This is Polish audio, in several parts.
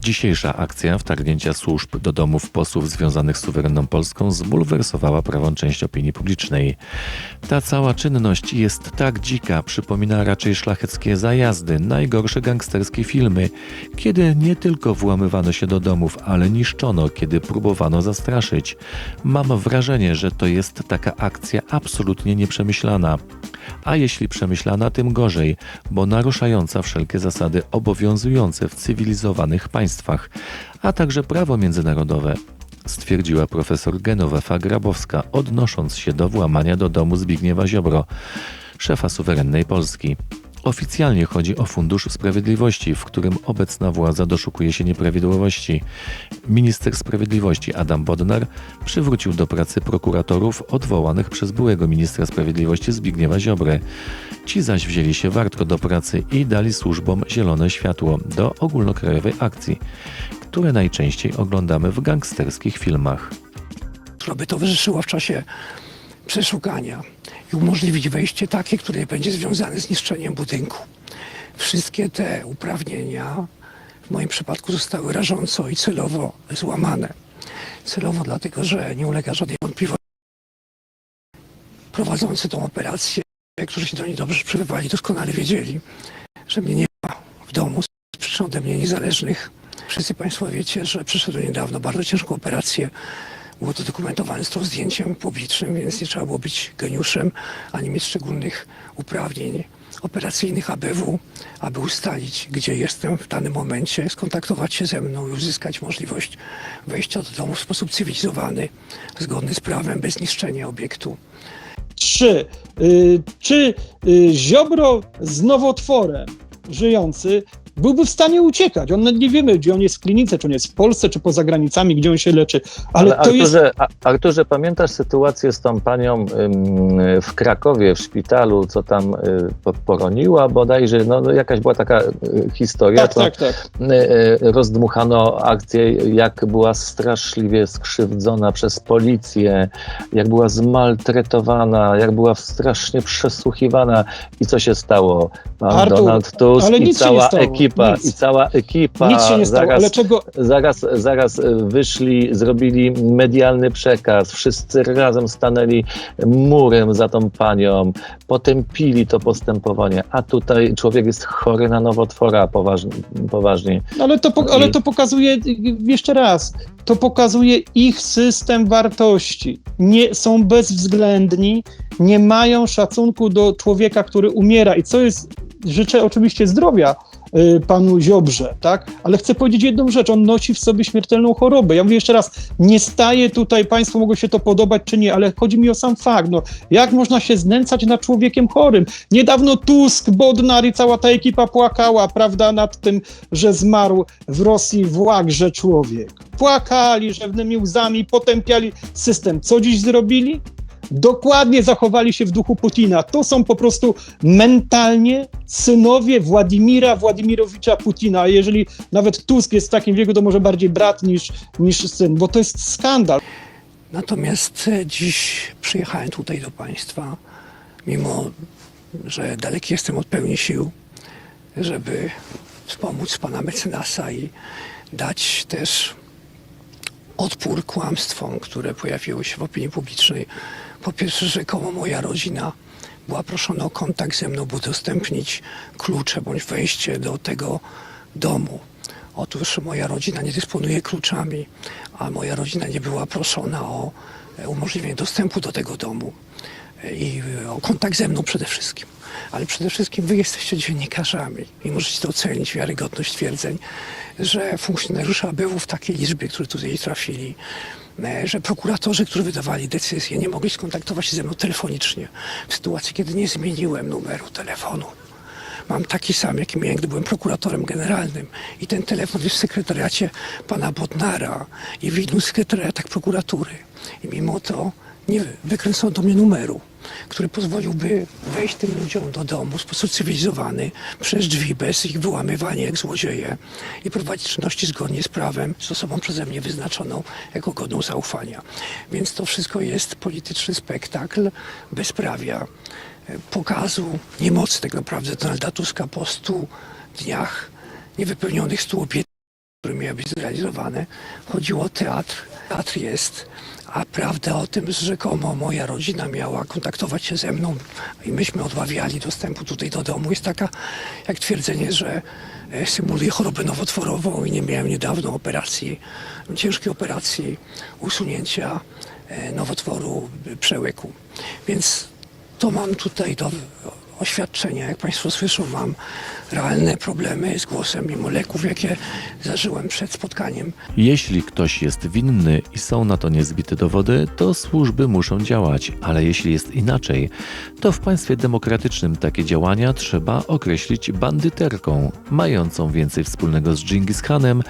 Dzisiejsza akcja wtargnięcia służb do domów posłów związanych z suwerenną Polską zbulwersowała prawą część opinii publicznej. Ta cała czynność jest tak dzika, przypomina raczej szlacheckie zajazdy, najgorsze gangsterskie filmy, kiedy nie tylko włamywano się do domów, ale niszczono, kiedy próbowano zastraszyć. Mam wrażenie, że to jest taka akcja absolutnie nieprzemyślana. A jeśli przemyślana, tym gorzej, bo naruszająca wszelkie zasady obowiązujące w cywilizowanych państwach, a także prawo międzynarodowe, stwierdziła profesor Genowefa Grabowska, odnosząc się do włamania do domu Zbigniewa Ziobro, szefa suwerennej Polski. Oficjalnie chodzi o Fundusz Sprawiedliwości, w którym obecna władza doszukuje się nieprawidłowości. Minister Sprawiedliwości Adam Bodnar przywrócił do pracy prokuratorów odwołanych przez byłego ministra sprawiedliwości Zbigniewa Ziobrę. Ci zaś wzięli się wartko do pracy i dali służbom zielone światło do ogólnokrajowej akcji, które najczęściej oglądamy w gangsterskich filmach. która by towarzyszyła w czasie przeszukania i umożliwić wejście takie, które będzie związane z niszczeniem budynku. Wszystkie te uprawnienia w moim przypadku zostały rażąco i celowo złamane. Celowo dlatego, że nie ulega żadnej wątpliwości. Prowadzący tą operację, którzy się do niej dobrze przybywali, doskonale wiedzieli, że mnie nie ma w domu z przyczyn ode mnie niezależnych. Wszyscy Państwo wiecie, że przyszedłem niedawno bardzo ciężką operację. Było to dokumentowane z tą zdjęciem publicznym, więc nie trzeba było być geniuszem, ani mieć szczególnych uprawnień operacyjnych ABW, aby ustalić, gdzie jestem w danym momencie, skontaktować się ze mną i uzyskać możliwość wejścia do domu w sposób cywilizowany, zgodny z prawem, bez niszczenia obiektu. Trzy. Y, czy y, Ziobro z nowotworem żyjący byłby w stanie uciekać? On nie wiemy, gdzie on jest w klinice, czy on jest w Polsce, czy poza granicami, gdzie on się leczy. Ale, Ale to jest. Arturze, a- Arturze, pamiętasz sytuację z tą panią w Krakowie, w szpitalu, co tam y, po- poroniła bodajże, no, no jakaś była taka y, historia, Tak, to tak, tak. y, rozdmuchano akcję, jak była straszliwie skrzywdzona przez policję, jak była zmaltretowana, jak była strasznie przesłuchiwana i co się stało? Pan Artur, Donald Tusk i cała stało, ekipa, nic. i cała ekipa Nic się nie stało, zaraz ale czego. Zaraz, zaraz e, wyszli, zrobili medialny przekaz, wszyscy razem stanęli murem za tą panią, potępili to postępowanie, a tutaj człowiek jest chory na nowotwora poważnie. poważnie. Ale to, po, ale to pokazuje, jeszcze raz, to pokazuje ich system wartości. Nie, są bezwzględni, nie mają szacunku do człowieka, który umiera. I co jest, życzę oczywiście zdrowia panu Ziobrze, tak? Ale chcę powiedzieć jedną rzecz, on nosi w sobie śmiertelną chorobę. Ja mówię jeszcze raz, nie staję tutaj, państwu mogło się to podobać czy nie, ale chodzi mi o sam fakt, no, jak można się znęcać nad człowiekiem chorym? Niedawno Tusk, Bodnar i cała ta ekipa płakała, prawda, nad tym, że zmarł w Rosji w łagrze człowiek. Płakali rzewnymi łzami, potępiali system. Co dziś zrobili? Dokładnie zachowali się w duchu Putina. To są po prostu mentalnie synowie Władimira Władimirowicza Putina. Jeżeli nawet Tusk jest w takim wieku, to może bardziej brat niż, niż syn, bo to jest skandal. Natomiast e, dziś przyjechałem tutaj do Państwa, mimo że daleki jestem od pełni sił, żeby wspomóc Pana mecenasa i dać też odpór kłamstwom, które pojawiły się w opinii publicznej. Po pierwsze, rzekomo moja rodzina była proszona o kontakt ze mną, by udostępnić klucze bądź wejście do tego domu. Otóż moja rodzina nie dysponuje kluczami, a moja rodzina nie była proszona o e, umożliwienie dostępu do tego domu i e, o kontakt ze mną przede wszystkim. Ale przede wszystkim wy jesteście dziennikarzami i możecie to ocenić, wiarygodność twierdzeń, że funkcjonariusze ABW w takiej liczbie, którzy tutaj trafili, że prokuratorzy, którzy wydawali decyzje, nie mogli skontaktować się ze mną telefonicznie w sytuacji, kiedy nie zmieniłem numeru telefonu. Mam taki sam, jaki miałem, gdy byłem prokuratorem generalnym. I ten telefon jest w sekretariacie pana Bodnara i w innych sekretariatach prokuratury. I mimo to nie wykręcono do mnie numeru, który pozwoliłby wejść tym ludziom do domu w sposób cywilizowany, przez drzwi, bez ich wyłamywania jak złodzieje i prowadzić czynności zgodnie z prawem, z osobą przeze mnie wyznaczoną jako godną zaufania. Więc to wszystko jest polityczny spektakl bezprawia e, pokazu niemocy tak naprawdę Donalda Tuska po 100 dniach niewypełnionych 100 obietnic. które miały być zrealizowane. Chodziło o teatr. Teatr jest, a prawda o tym, że rzekomo moja rodzina miała kontaktować się ze mną i myśmy odmawiali dostępu tutaj do domu, jest taka jak twierdzenie, że e, symuluję chorobę nowotworową i nie miałem niedawno operacji, ciężkiej operacji usunięcia e, nowotworu e, przełyku. Więc to mam tutaj do oświadczenia. Jak Państwo słyszą, mam realne problemy z głosem, mimo leków, jakie zażyłem przed spotkaniem. Jeśli ktoś jest winny i są na to niezbite dowody, to służby muszą działać, ale jeśli jest inaczej, to w państwie demokratycznym takie działania trzeba określić bandyterką, mającą więcej wspólnego z Dżingis Khanem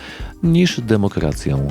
niż demokracją.